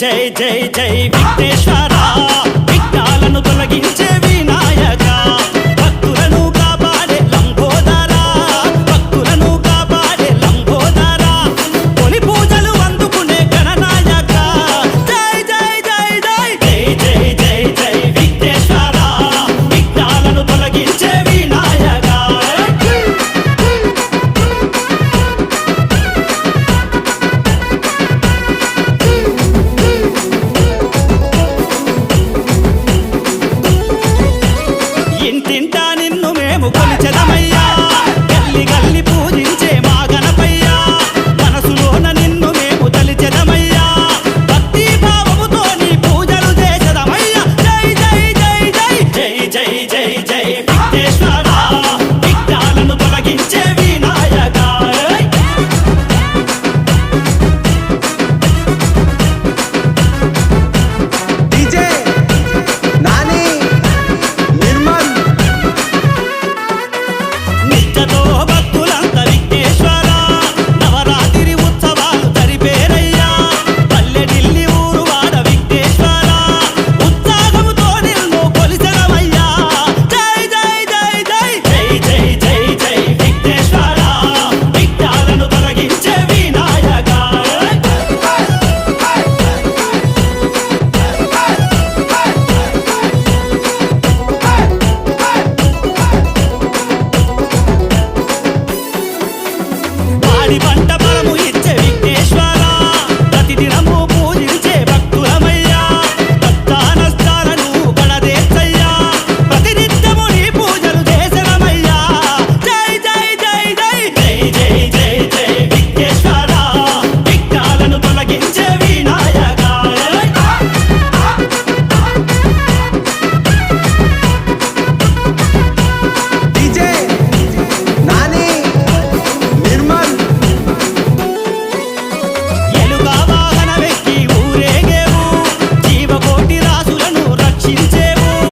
జై జై జై విఘ్నేశ్వర. విఘ్నాలను తొలగించే